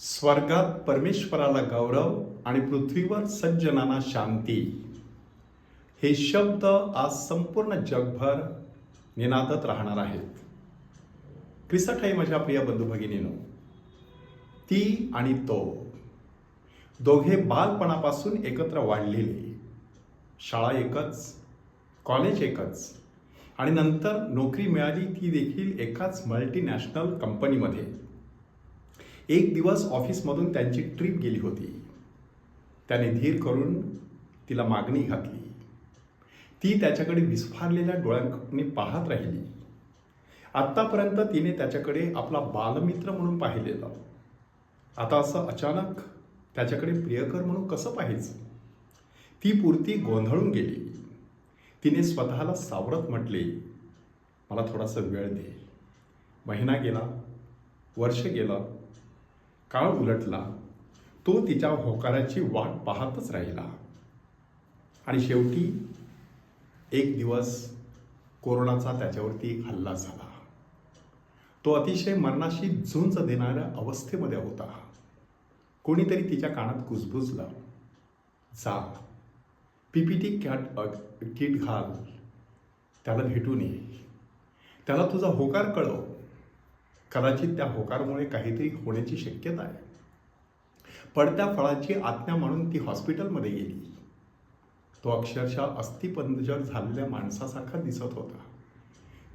स्वर्गात परमेश्वराला गौरव आणि पृथ्वीवर सज्जनांना शांती. हे शब्द आज संपूर्ण जगभर निनादत राहणार आहेत. क्रिसठाई माझ्या प्रिय बंधू भगिनीनो. ती आणि तो दोघे बालपणापासून एकत्र वाढलेले. शाळा एकच कॉलेज एकच आणि नंतर नोकरी मिळाली ती देखील एकाच मल्टीनॅशनल कंपनीमध्ये एक दिवस ऑफिसमधून त्यांची ट्रिप गेली होती. त्याने धीर करून तिला मागणी घातली. ती त्याच्याकडे विस्फारलेल्या डोळ्यांनी पाहत राहिली. आत्तापर्यंत तिने त्याच्याकडे आपला बालमित्र म्हणून पाहिलेलं. आता असं अचानक त्याच्याकडे प्रियकर म्हणून कसं पाहायचं? ती पुरती गोंधळून गेली. तिने स्वतःला सावरत म्हटले मला थोडासा वेळ दे. महिना गेला वर्ष गेलं काळ उलटला तो तिच्या होकाराची वाट पाहतच राहिला. आणि शेवटी एक दिवस कोरोनाचा त्याच्यावरती हल्ला झाला. तो अतिशय मरणाशी झुंज देणाऱ्या अवस्थेमध्ये होता. कोणीतरी तिच्या कानात कुजबुजलं. जा पीपीटी कॅट किट घाल. त्याला भेटून ये त्याला तुझा होकार कळव. कदाचित त्या होकारमुळे काहीतरी होण्याची शक्यता आहे. पडत्या फळाची आज्ञा म्हणून ती हॉस्पिटलमध्ये गेली. तो अक्षरशः अस्थिपंजर झालेल्या माणसासारखा दिसत होता.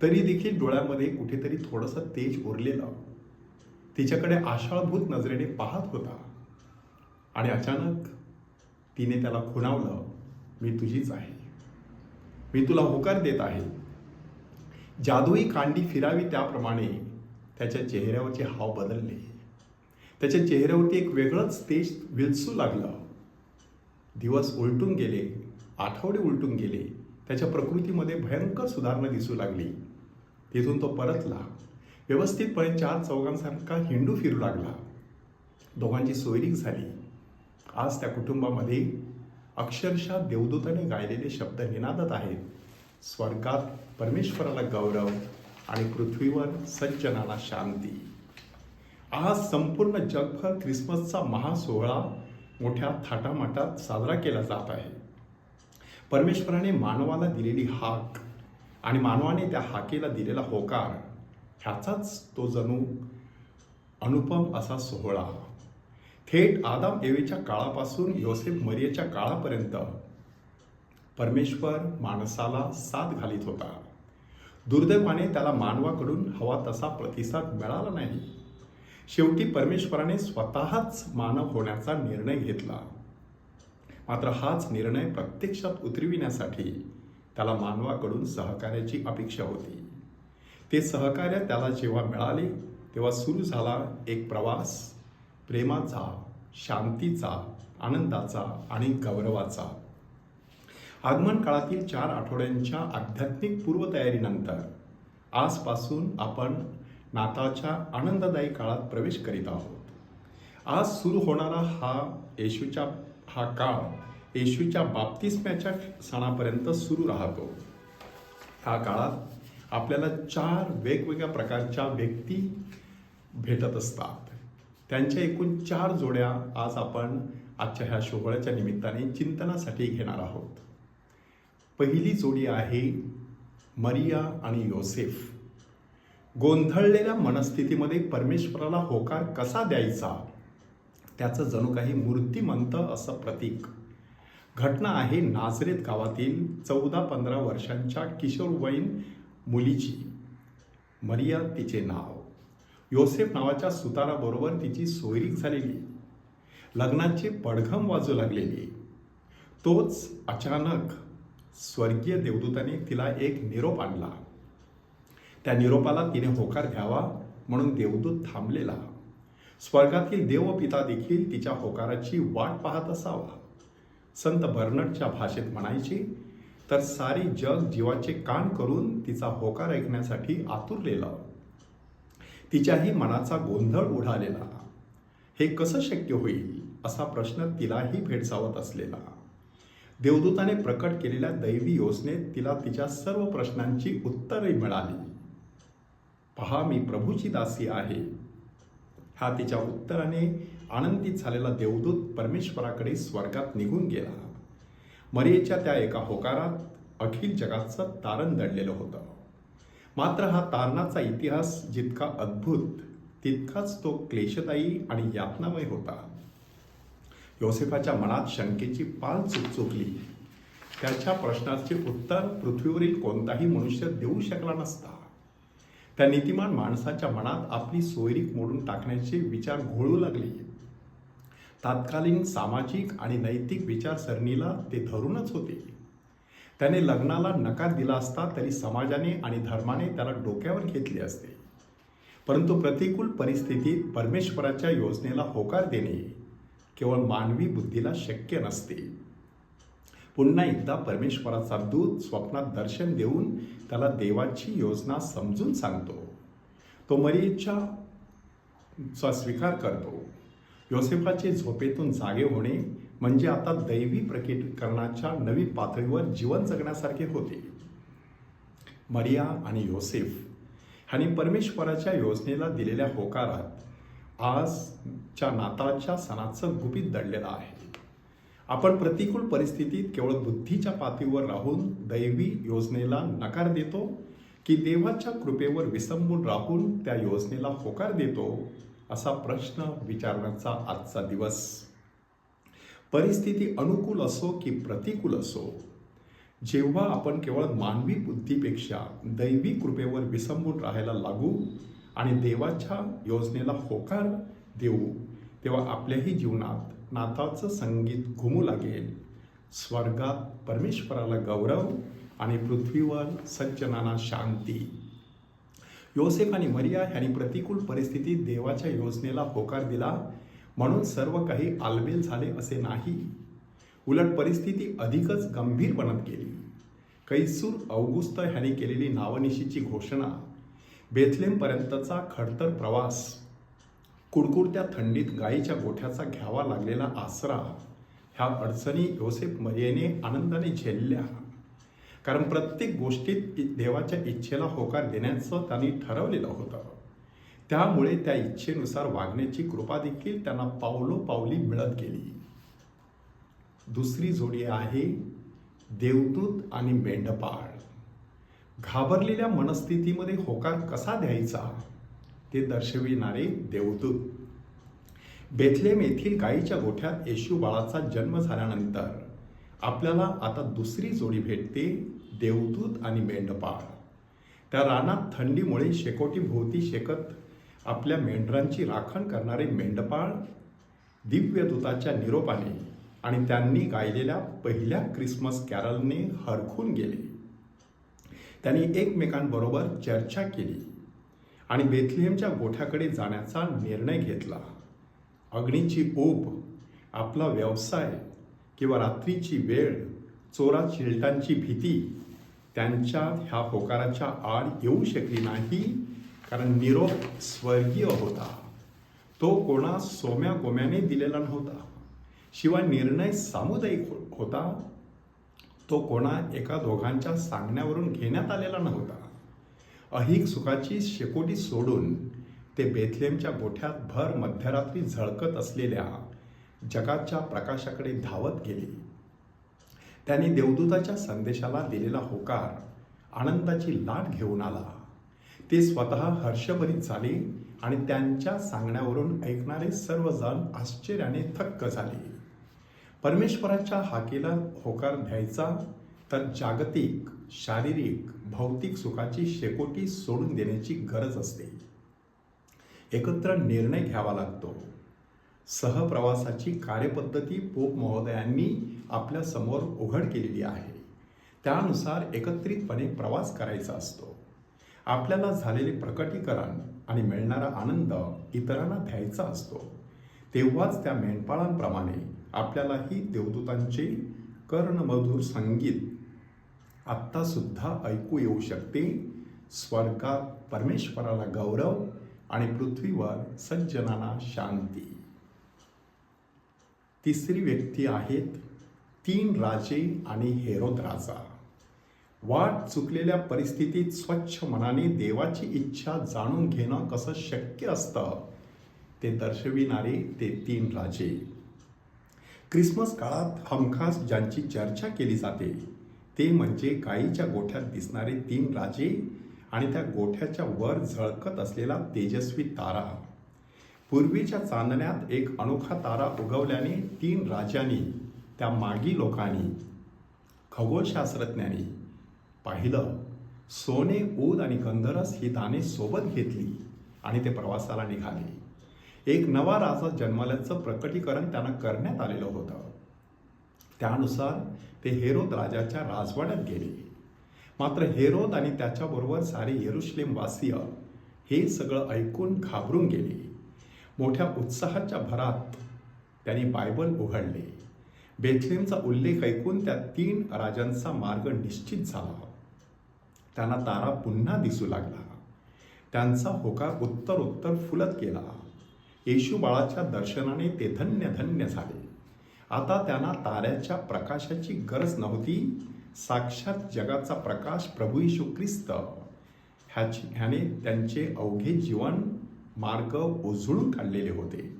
तरी देखील डोळ्यामध्ये कुठेतरी थोडंसं तेज उरलेलं. तिच्याकडे आशाळभूत नजरेने पाहत होता. आणि अचानक तिने त्याला खुणावलं मी तुझीच आहे. मी तुला होकार देत आहे. जादुई कांडी फिरावी त्याप्रमाणे त्याच्या चेहऱ्यावरचे हाव बदलले. त्याच्या चेहऱ्यावरती एक वेगळंच तेज विलसू लागलं. दिवस उलटून गेले आठवडे उलटून गेले. त्याच्या प्रकृतीमध्ये भयंकर सुधारणा दिसू लागली. तिथून तो परतला. व्यवस्थितपणे चार चौघांसारखा हिंडू फिरू लागला. दोघांची सोयरीक झाली. आज त्या कुटुंबामध्ये अक्षरशः देवदूताने गायलेले शब्द निनादत आहेत. स्वर्गात परमेश्वराला गौरव आणि पृथ्वीवर सज्जनाला शांती. आज संपूर्ण जगभर ख्रिसमसचा महासोहळा मोठ्या थाटामाटात साजरा केला जात आहे. परमेश्वराने मानवाला दिलेली हाक आणि मानवाने त्या हाकेला दिलेला होकार ह्याचाच तो जणू अनुपम असा सोहळा. थेट आदाम एवेच्या काळापासून योसेफ मरियेच्या काळापर्यंत परमेश्वर माणसाला साथ घालीत होता. दुर्दैवाने त्याला मानवाकडून हवा तसा प्रतिसाद मिळाला नाही. शेवटी परमेश्वराने स्वतःच मानव होण्याचा निर्णय घेतला. मात्र हाच निर्णय प्रत्यक्षात उतरविण्यासाठी त्याला मानवाकडून सहकार्याची अपेक्षा होती. ते सहकार्य त्याला जेव्हा मिळाले तेव्हा सुरू झाला एक प्रवास. प्रेमाचा शांतीचा आनंदाचा आणि गौरवाचा. आगमन काळातील चार आठवड्यांच्या आध्यात्मिक पूर्वतयारीनंतर आजपासून आपण नाताळच्या आनंददायी काळात प्रवेश करीत आहोत. आज सुरू होणारा हा येशूच्या हा काळ येशूच्या बाप्तिस्म्याच्या सणापर्यंत सुरू राहतो. ह्या काळात आपल्याला चार वेगवेगळ्या प्रकारच्या व्यक्ती भेटत असतात. त्यांच्या एकूण चार जोड्या आज आपण आजच्या ह्या सोहळ्याच्या निमित्ताने चिंतनासाठी घेणार आहोत. पहिली जोडी आहे मरिया आणि योसेफ. गोंधळलेल्या मनस्थितीमध्ये परमेश्वराला होकार कसा द्यायचा? त्याचं जणू काही मूर्तिमंत असं प्रतीक. घटना आहे नाझरेत गावातील चौदा पंधरा वर्षांच्या किशोरवयीन मुलीची. मरिया तिचे नाव. योसेफ नावाच्या सुताराबरोबर तिची सोयरीक झालेली. लग्नाचे पडघम वाजू लागलेली. तोच अचानक स्वर्गीय देवदूताने तिला एक निरोप आणला. त्या निरोपाला तिने होकार द्यावा म्हणून देवदूत थांबलेला. स्वर्गातील देवपिता देखील तिच्या होकाराची वाट पाहत असावा. संत बर्नडच्या भाषेत म्हणायचे तर सारे जग जीवाचे कान करून तिचा होकार ऐकण्यासाठी आतुरलेलं. तिच्याही मनाचा गोंधळ उडालेला. हे कसं शक्य होईल? असा प्रश्न तिलाही भेडसावत असलेला. देवदूताने प्रकट केलेल्या दैवी योजनेत तिला तिच्या सर्व प्रश्नांची उत्तरे मिळाली. पहा मी प्रभूची दासी आहे. हा तिच्या उत्तराने आनंदित झालेला देवदूत परमेश्वराकडे स्वर्गात निघून गेला. मरियेच्या त्या एका होकारात अखिल जगाचं तारण दडलेलं होतं. मात्र हा तारणाचा इतिहास जितका अद्भुत तितकाच तो क्लेशदायी आणि यातनामय होता. योसेफाच्या मनात शंकेची पाल चुकचुकली त्याच्या प्रश्नाचे उत्तर पृथ्वीवरील कोणताही मनुष्य देऊ शकला नसता. त्या नीतिमान माणसाच्या मनात आपली सोयरीक मोडून टाकण्याचे विचार घोळू लागले. तात्कालीन सामाजिक आणि नैतिक विचारसरणीला ते धरूनच होते. त्याने लग्नाला नकार दिला असता तरी समाजाने आणि धर्माने त्याला डोक्यावर घेतले असते. परंतु प्रतिकूल परिस्थितीत परमेश्वराच्या योजनेला होकार देणे केवळ मानवी बुद्धीला शक्य नसते. पुन्हा एकदा परमेश्वराचा दूत स्वप्नात दर्शन देऊन त्याला देवाची योजना समजून सांगतो. तो मरीच्या चा स्वीकार करतो. योसेफाचे झोपेतून जागे होणे म्हणजे आता दैवी प्रकटीकरणाच्या नवीन पातळीवर जीवन जगण्यासारखे होते. मरिया आणि योसेफ ह्यांनी परमेश्वराच्या योजनेला दिलेल्या होकारात आजच्या नाताळच्या सणाचं गुपित दडलेलं आहे. आपण प्रतिकूल परिस्थितीत केवळ बुद्धीच्या पातळीवर राहून दैवी योजनेला नकार देतो की देवाच्या कृपेवर विसंबून राहून त्या योजनेला होकार देतो असा प्रश्न विचारण्याचा आजचा दिवस. परिस्थिती अनुकूल असो की प्रतिकूल असो जेव्हा आपण केवळ मानवी बुद्धीपेक्षा दैवी कृपेवर विसंबून राहायला लागू आणि देवाच्या योजनेला होकार देऊ. तेव्हा आपल्याही जीवनात नाथाचं संगीत घुमू लागेल. स्वर्गात परमेश्वराला गौरव आणि पृथ्वीवर सज्जनाना शांती. योसेफ आणि मरिया यांनी प्रतिकूल परिस्थितीत देवाच्या योजनेला होकार दिला. म्हणून सर्व काही आलबेल झाले असे नाही. उलट परिस्थिती अधिकच गंभीर बनत गेली. कैसूर अवगुस्त ह्यांनी केलेली नावनिशीची घोषणा बेथलेमपर्यंतचा खडतर प्रवास. कुडकुडत्या थंडीत गायीच्या गोठ्याचा घ्यावा लागलेला आसरा ह्या अडचणी योसेफ मरियेने आनंदाने झेलल्या. कारण प्रत्येक गोष्टीत देवाच्या इच्छेला होकार देण्याचं त्यांनी ठरवलेलं होतं. त्यामुळे त्या इच्छेनुसार वागण्याची कृपा देखील त्यांना पावलो पावली मिळत गेली. दुसरी जोडी आहे देवदूत आणि मेंढपाळ. घाबरलेल्या मनस्थितीमध्ये होकार कसा द्यायचा ते दर्शविणारे देवदूत. बेथलेम येथील गायीच्या गोठ्यात येशू बाळाचा जन्म झाल्यानंतर आपल्याला आता दुसरी जोडी भेटते देवदूत आणि मेंढपाळ. त्या रानात थंडीमुळे शेकोटी भोवती शेकत आपल्या मेंढरांची राखण करणारे मेंढपाळ दिव्यदूताच्या निरोपाने आणि त्यांनी गायलेल्या पहिल्या क्रिसमस कॅरलने हरखून गेले. त्यांनी एकमेकांबरोबर चर्चा केली आणि बेथलेहमच्या गोठ्याकडे जाण्याचा निर्णय घेतला. अग्नीची ओप आपला व्यवसाय किंवा रात्रीची वेळ चोरा चिलटांची भीती त्यांच्या ह्या होकाराच्या आड येऊ शकली नाही कारण निरोप स्वर्गीय होता. तो कोणा सोम्या गोम्याने दिलेला नव्हता. शिवाय निर्णय सामुदायिक होता. तो कोणा एका दोघांच्या सांगण्यावरून घेण्यात आलेला नव्हता. अहिक सुखाची शेकोटी सोडून ते बेथलेमच्या गोठ्यात भर मध्यरात्री झळकत असलेल्या जगाच्या प्रकाशाकडे धावत गेले. त्यांनी देवदूताच्या संदेशाला दिलेला होकार आनंदाची लाट घेऊन आला. ते स्वतः हर्षभरीत झाले आणि त्यांच्या सांगण्यावरून ऐकणारे सर्वजण आश्चर्याने थक्क झाले. परमेश्वराच्या हाकेला होकार द्यायचा तर जागतिक शारीरिक भौतिक सुखाची शेकोटी सोडून देण्याची गरज असते. एकत्र निर्णय घ्यावा लागतो. सहप्रवासाची कार्यपद्धती पोप महोदयांनी आपल्यासमोर उघड केलेली आहे. त्यानुसार एकत्रितपणे प्रवास करायचा असतो. आपल्याला झालेले प्रकटीकरण आणि मिळणारा आनंद इतरांना द्यायचा असतो. तेव्हाच त्या मेंढपाळांप्रमाणे आपल्यालाही देवदूतांचे कर्णमधुर संगीत आत्तासुद्धा ऐकू येऊ शकते. स्वर्गात परमेश्वराला गौरव आणि पृथ्वीवर सज्जनांना शांती. तिसरी व्यक्ती आहेत तीन राजे आणि हेरोद राजा. वाट चुकलेल्या परिस्थितीत स्वच्छ मनाने देवाची इच्छा जाणून घेणं कसं शक्य असतं? ते दर्शविणारे ते तीन राजे. क्रिसमस काळात हमखास ज्यांची चर्चा केली जाते ते म्हणजे गायीच्या गोठ्यात दिसणारे तीन राजे आणि त्या गोठ्याच्या वर झळकत असलेला तेजस्वी तारा. पूर्वीच्या चांदण्यात एक अनोखा तारा उगवल्याने तीन राजांनी त्या मागी लोकांनी खगोलशास्त्रज्ञांनी पाहिलं. सोने ऊद आणि गंधरस ही दाने सोबत घेतली आणि ते प्रवासाला निघाले. एक नवा राजा जन्मल्याचं प्रकटीकरण त्यांना करण्यात आलेलं होतं. त्यानुसार ते हेरोद राजाच्या राजवाड्यात गेले. मात्र हेरोद आणि त्याच्याबरोबर सारे येरुश्लेम वासीय हे सगळं ऐकून घाबरून गेले. मोठ्या उत्साहाच्या भरात त्यांनी बायबल उघडले. बेथलेमचा उल्लेख ऐकून त्या तीन राजांचा मार्ग निश्चित झाला. त्यांना तारा पुन्हा दिसू लागला. त्यांचा होकार उत्तर उत्तर फुलत गेला. येशू बाळाच्या दर्शनाने ते धन्य धन्य झाले. आता त्यांना ताऱ्याच्या प्रकाशाची गरज नव्हती. साक्षात जगाचा प्रकाश प्रभू येशू ख्रिस्त. ह्याची ह्याने त्यांचे अवघे जीवन मार्ग उजळून काढलेले होते.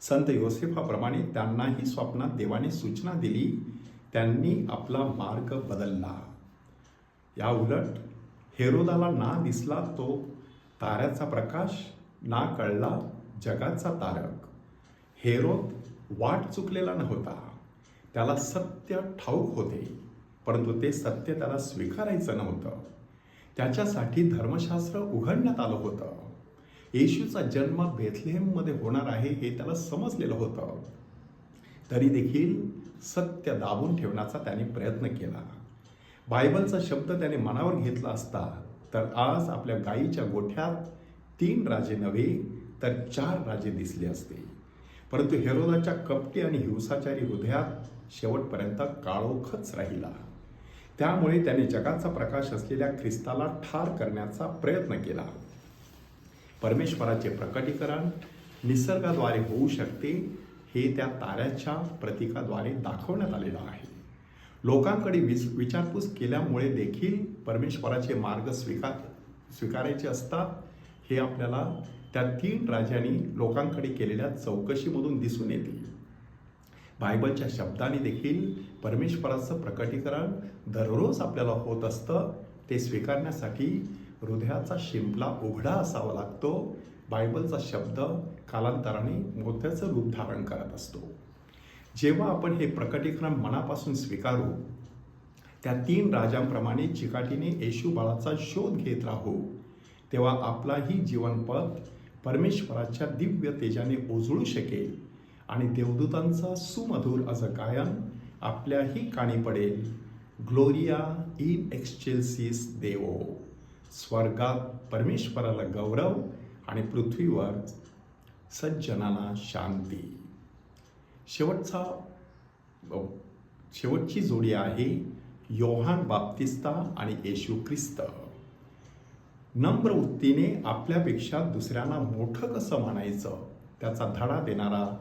संत योसेफाप्रमाणे त्यांनाही स्वप्नात देवाने सूचना दिली त्यांनी आपला मार्ग बदलला. या उलट हेरोदाला ना दिसला तो ताऱ्याचा प्रकाश ना कळला जगाचा तारक. हेरोद वाट चुकलेला नव्हता. त्याला सत्य ठाऊक होते परंतु ते सत्य त्याला स्वीकारायचं नव्हतं. त्याच्यासाठी धर्मशास्त्र उघडण्यात आलं होतं. येशूचा जन्म बेथलेहममध्ये होणार आहे हे त्याला समजलेलं होतं. तरी देखील सत्य दाबून ठेवण्याचा त्याने प्रयत्न केला. बायबलचा शब्द त्याने मनावर घेतला असता तर आज आपल्या गायीच्या गोठ्यात तीन राजे नव्हे तर चार राजे दिसले असते. परंतु हेरोदाच्या कपटी आणि हिंसाचारी हृदयात शेवटपर्यंत काळोखच राहिला. त्यामुळे त्याने जगाचा प्रकाश असलेल्या ख्रिस्ताला ठार करण्याचा प्रयत्न केला. परमेश्वराचे प्रकटीकरण निसर्गाद्वारे होऊ शकते हे त्या ताऱ्याच्या प्रतीकाद्वारे दाखवण्यात आलेलं आहे. लोकांकडे विच विचारपूस केल्यामुळे देखील परमेश्वराचे मार्ग स्वीकार स्वीकारायचे असतात हे आपल्याला त्या तीन राजांनी लोकांकडे केलेल्या चौकशीमधून दिसून येते. बायबलच्या शब्दाने देखील परमेश्वराचं प्रकटीकरण दररोज आपल्याला होत असतं. ते स्वीकारण्यासाठी हृदयाचा शिंपला उघडा असावा लागतो. बायबलचा शब्द कालांतराने मोत्याचं रूप धारण करत असतो. जेव्हा आपण हे प्रकटीकरण मनापासून स्वीकारू त्या तीन राजांप्रमाणे चिकाटीने येशू बाळाचा शोध घेत राहू तेव्हा आपलाही जीवनपथ परमेश्वराच्या दिव्य तेजाने उजळू शकेल आणि देवदूतांचा सुमधुर असं गायन आपल्याही काणी पडेल. ग्लोरिया इन एक्सचेल्सिस देवो. स्वर्गात परमेश्वराला गौरव आणि पृथ्वीवर सज्जनाला शांती. शेवटचा शेवटची जोडी आहे योहान बाप्तिस्ता आणि येशू ख्रिस्त. नम्र वृत्तीने आपल्यापेक्षा दुसऱ्यांना मोठं कसं मानायचं त्याचा धडा देणारा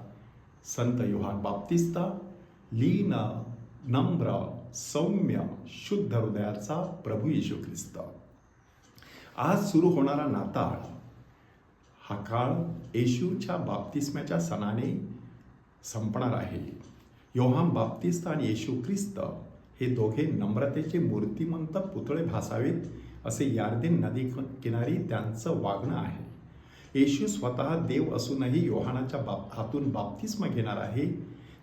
संत युहान बाप्तिस्ता लीन नम्र सौम्य शुद्ध हृदयाचा प्रभू येशू ख्रिस्त. आज सुरू होणारा नाताळ हा काळ येशूच्या बाप्तिस्म्याच्या सणाने संपणार आहे. योहान बाप्तिस्त आणि येशू ख्रिस्त हे दोघे नम्रतेचे मूर्तिमंत पुतळे भासावेत असे यार्दिन नदी किनारी त्यांचं वागणं आहे. येशू स्वतः देव असूनही योहानाच्या बाप हातून बाप्तिस्म घेणार आहे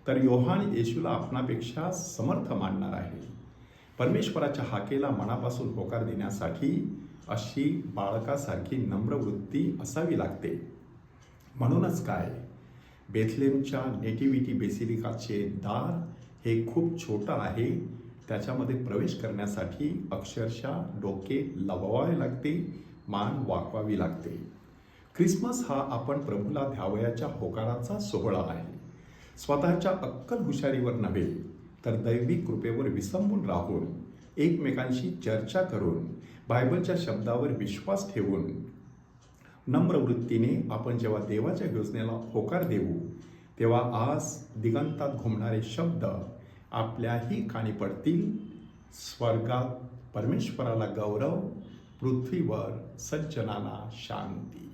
तर योहान येशूला आपणापेक्षा समर्थ मानणार आहे. परमेश्वराच्या हाकेला मनापासून होकार देण्यासाठी अशी बाळकासारखी नम्र वृत्ती असावी लागते. म्हणूनच काय बेथलेमच्या नेटिव्हिटी बेसिलिकाचे दार हे खूप छोटं आहे त्याच्यामध्ये प्रवेश करण्यासाठी अक्षरशः डोके लववावे लागते मान वाकवावी लागते. ख्रिसमस हा आपण प्रभूला ध्यावयाच्या होकाराचा सोहळा आहे. स्वतःच्या अक्कल हुशारीवर नव्हे तर दैविक कृपेवर विसंबून राहून एकमेकांशी चर्चा करून बायबलच्या शब्दावर विश्वास ठेवून नम्र वृत्तीने आपण जेव्हा देवाच्या योजनेला होकार देऊ तेव्हा आज दिगंतात घुमणारे शब्द आपल्याही कानी पडतील. स्वर्गात परमेश्वराला गौरव पृथ्वीवर सज्जनाला शांती.